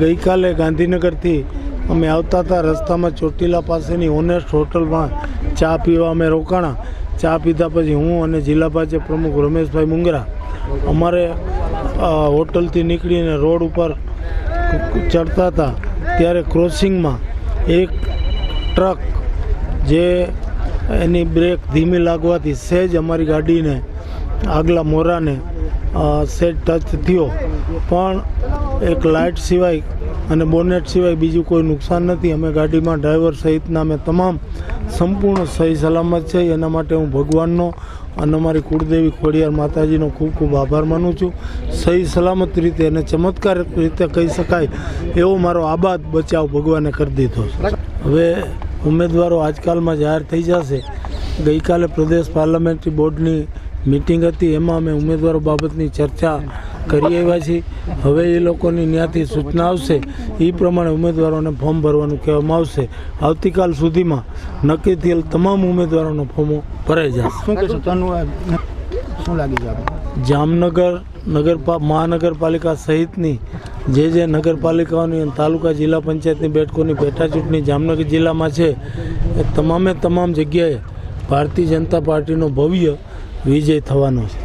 ગઈકાલે ગાંધીનગરથી અમે આવતા હતા. રસ્તામાં ચોટીલા પાસેની ઓનેસ્ટ હોટલમાં ચા પીવા અમે રોકાણા. ચા પીધા પછી હું અને જિલ્લા ભાજપ પ્રમુખ રમેશભાઈ મુંગરા અમારે હોટલથી નીકળીને રોડ ઉપર ચડતા હતા. ત્યારે ક્રોસિંગમાં એક ટ્રક જે એની બ્રેક ધીમી લાગવાથી સહેજ અમારી ગાડીને આગલા મોરાને સેજ ટચ થયો. પણ એક લાઇટ સિવાય અને બોનેટ સિવાય બીજું કોઈ નુકસાન નથી. અમે ગાડીમાં ડ્રાઈવર સહિતના અમે તમામ સંપૂર્ણ સહી સલામત છે. એના માટે હું ભગવાનનો અને અમારી કુળદેવી ખોડિયાર માતાજીનો ખૂબ ખૂબ આભાર માનું છું. સહી સલામત રીતે અને ચમત્કાર રીતે કહી શકાય એવો મારો આબાદ બચાવ ભગવાને કરી દીધો હવે ઉમેદવારો આજકાલમાં જાહેર થઈ જશે. ગઈકાલે પ્રદેશ પાર્લામેન્ટરી બોર્ડની મિટિંગ હતી. એમાં અમે ઉમેદવારો બાબતની ચર્ચા કરી આવ્યા છીએ હવે એ લોકોની ત્યાંથી સૂચના આવશે. એ પ્રમાણે ઉમેદવારોને ફોર્મ ભરવાનું કહેવામાં આવશે. આવતીકાલ સુધીમાં નક્કી થયેલ તમામ ઉમેદવારોનો ફોર્મો ભરાઈ જશે. શું કહેશો? શું લાગી જાય જામનગર નગરપા મહાનગરપાલિકા સહિતની જે જે નગરપાલિકાઓની અને તાલુકા જિલ્લા પંચાયતની બેઠકોની પેટા ચૂંટણી જામનગર જિલ્લામાં છે એ તમામે તમામ જગ્યાએ ભારતીય જનતા પાર્ટીનો ભવ્ય વિજય થવાનો છે.